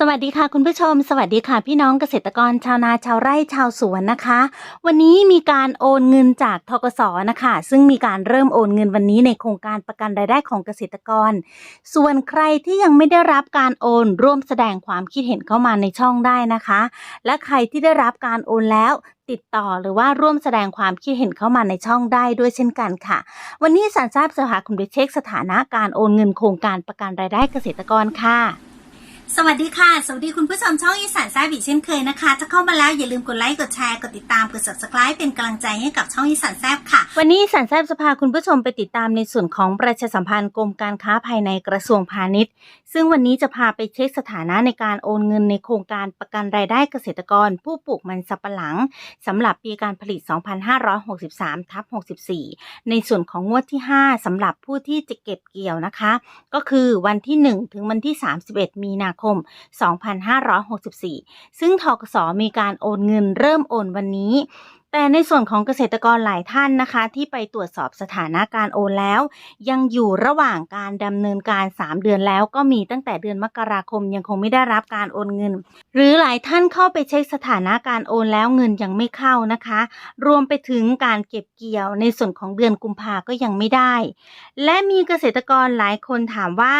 สวัสดีค่ะคุณผู้ชม สวัสดีค่ะพี่น้องเกษตรกรชาวนาชาวไร่ชาวสวนนะคะ วันนี้มีการโอนเงินจากทกสนะคะ ซึ่งมีการเริ่มโอนเงินวันนี้ในโครงการประกันรายได้ของเกษตรกร ส่วนใครที่ยังไม่ได้รับการโอนร่วมแสดงความคิดเห็นเข้ามาในช่องได้นะคะ และใครที่ได้รับการโอนแล้วติดต่อหรือว่าร่วมแสดงความคิดเห็นเข้ามาในช่องได้ด้วยเช่นกันค่ะ วันนี้สารทราบสภาคุณไปเช็คสถานะการโอนเงินโครงการประกันรายได้เกษตรกรค่ะ สวัสดีค่ะ สวัสดีคุณผู้ชมช่องอีสานแซ่บีเช่นเคยนะคะ ถ้าเข้ามาแล้วอย่าลืมกดไลค์ กดแชร์ กดติดตาม กด subscribe เป็นกำลังใจให้กับช่องอีสานแซ่บค่ะ วันนี้สันแซบจะพาคุณผู้ชมไปติดตามในส่วนของประชาสัมพันธ์กรมการค้าภายในกระทรวงพาณิชย์ ซึ่งวันนี้จะพาไปเช็คสถานะในการโอนเงินในโครงการประกันรายได้เกษตรกร ผู้ปลูกมันสับปะหลังสำหรับปีการผลิต 2563ทับ64 ในส่วนของงวดที่ 5สำหรับผู้ที่จะเก็บเกี่ยวนะคะ ก็คือวันที่ 1 ถึงวันที่ 31 มีนาคม 2564 ซึ่งทกสมีการโอนเงินเริ่มโอนวันนี้ แต่ในส่วนของเกษตรกรหลายท่านนะคะ ที่ไปตรวจสอบสถานะการโอนแล้ว ยังอยู่ระหว่างการดำเนินการ 3 เดือนแล้ว ก็มีตั้งแต่เดือนมกราคมยังคงไม่ได้รับการโอนเงิน หรือหลายท่านเข้าไปเช็คสถานะการโอนแล้วเงินยังไม่เข้านะคะ รวมไปถึงการเก็บเกี่ยวในส่วนของเดือนกุมภาก็ยังไม่ได้ และมีเกษตรกรหลายคนถามว่า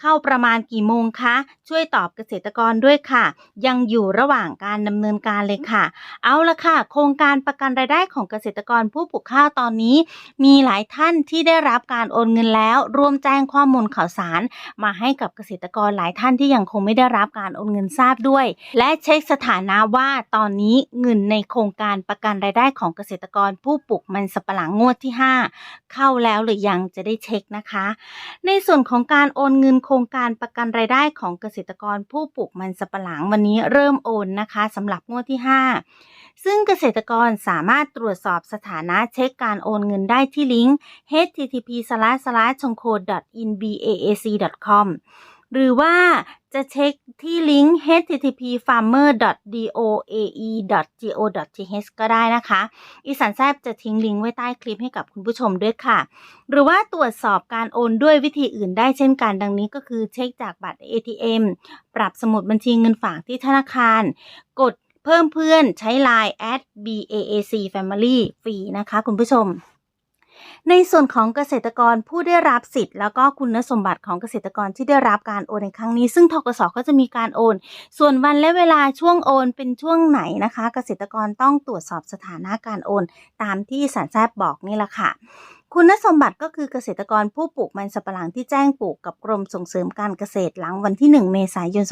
เข้าประมาณกี่โมงคะ ช่วยตอบเกษตรกรด้วยค่ะ ยังอยู่ระหว่างการดำเนินการเลยค่ะ เอาละค่ะ โครงการปประกันรายได้ของเกษตรกรผู้ปลูกข้าวตอนนี้ มีหลายท่านที่ได้รับการโอนเงินแล้วร่วมแจ้งข้อมูลข่าวสาร มาให้กับเกษตรกรหลายท่านที่ยังคงไม่ได้รับการโอนเงินทราบด้วย และเช็คสถานะว่าตอนนี้เงินในโครงการประกันรายได้ของเกษตรกรผู้ปลูกมันสับปะหลังงวดที่ 5 เข้าแล้วหรือยังจะได้เช็คนะคะ ในส่วนของการโอนเงินโครงการประกันรายได้ของเกษตรกรผู้ปลูกมันสับปะหลังวันนี้เริ่มโอนนะคะสำหรับงวดที่ 5 ซึ่งเกษตรกรสามารถตรวจสอบสถานะเช็คการโอนเงินได้ที่ลิงก์ https slash c h o n c o in baac com หรือว่าจะเช็คที่ลิงก์ http farmer doae go th ก็ได้นะคะ อีสานแซบจะทิ้งลิงก์ไว้ใต้คลิปให้กับคุณผู้ชมด้วยค่ะ หรือว่าตรวจสอบการโอนด้วยวิธีอื่นได้เช่นกันดังนี้ก็คือเช็คจากบัตร ATM ปรับสมุดบัญชีเงินฝากที่ธนาคาร กด เพิ่มเพื่อนใช้ Line at baac family ฟรีนะคะคุณผู้ชม ในส่วนของเกษตรกรผู้ได้รับสิทธิ์ แล้วก็คุณสมบัติของเกษตรกรที่ได้รับการโอนในครั้งนี้ ซึ่งทกสก็จะมีการโอน ส่วนวันและเวลาช่วงโอนเป็นช่วงไหนนะคะ เกษตรกรต้องตรวจสอบสถานะการโอน ตามที่สารแซบบอกนี่แหละค่ะ คุณสมบัติก็คือเกษตรกรผู้ปลูกมันสับปะหลังที่แจ้งปลูกกับกรมส่งเสริมการเกษตรหลังวันที่ 1 เมษายน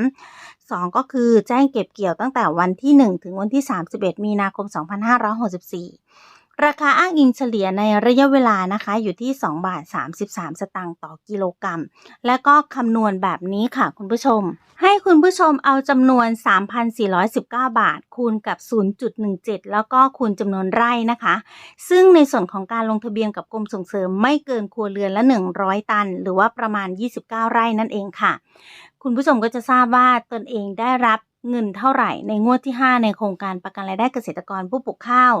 2563 2 ก็คือแจ้งเก็บเกี่ยวตั้งแต่วันที่ 1 ถึงวันที่ 31 มีนาคม 2564 ราคาอ้างอิงเฉลี่ยในระยะเวลานะคะอยู่ที่ 2 บาท 33 สตางค์ต่อกิโลกรัม และก็คำนวณแบบนี้ค่ะคุณผู้ชม ให้คุณผู้ชมเอาจำนวน 3,419 บาท คูณกับ 0.17 แล้วก็คูณจำนวนไร่นะคะ ซึ่งในส่วนของการลงทะเบียนกับกรมส่งเสริมไม่เกินครัวเรือนละ 100 ตัน หรือว่าประมาณ 29 ไร่นั่นเองค่ะ คุณผู้ชมก็จะทราบว่าตนเองได้รับเงินเท่าไหร่ในงวดที่ 5 ในโครงการประกันรายได้เกษตรกรผู้ปลูกข้าว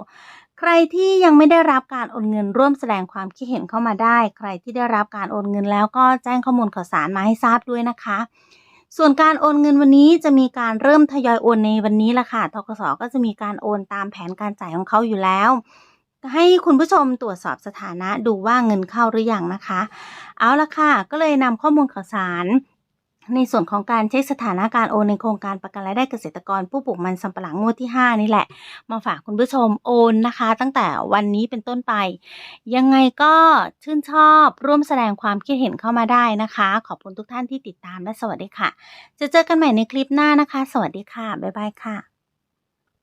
ใครที่ยังไม่ได้รับการโอนเงินร่วมแสดงความคิดเห็นเข้ามาได้ ใครที่ได้รับการโอนเงินแล้วก็แจ้งข้อมูลข่าวสารมาให้ทราบด้วยนะคะ ส่วนการโอนเงินวันนี้จะมีการเริ่มทยอยโอนในวันนี้ละค่ะทกสก็จะมีการโอนตามแผนการจ่ายของเขาอยู่แล้ว ให้คุณผู้ชมตรวจสอบสถานะดูว่าเงินเข้าหรือยังนะคะ เอาละค่ะ ก็เลยนำข้อมูลข่าวสาร ในส่วนของการเช็คสถานะการโอนในโครงการประกันรายได้เกษตรกร ผู้ปลูกมันสำปะหลังงวดที่ 5 นี่แหละ มาฝากคุณผู้ชมโอนนะคะ ตั้งแต่วันนี้เป็นต้นไป ยังไงก็ชื่นชอบร่วมแสดงความคิดเห็นเข้ามาได้นะคะ ขอบคุณทุกท่านที่ติดตามและสวัสดีค่ะ จะเจอกันใหม่ในคลิปหน้านะคะ สวัสดีค่ะบ๊ายบายค่ะ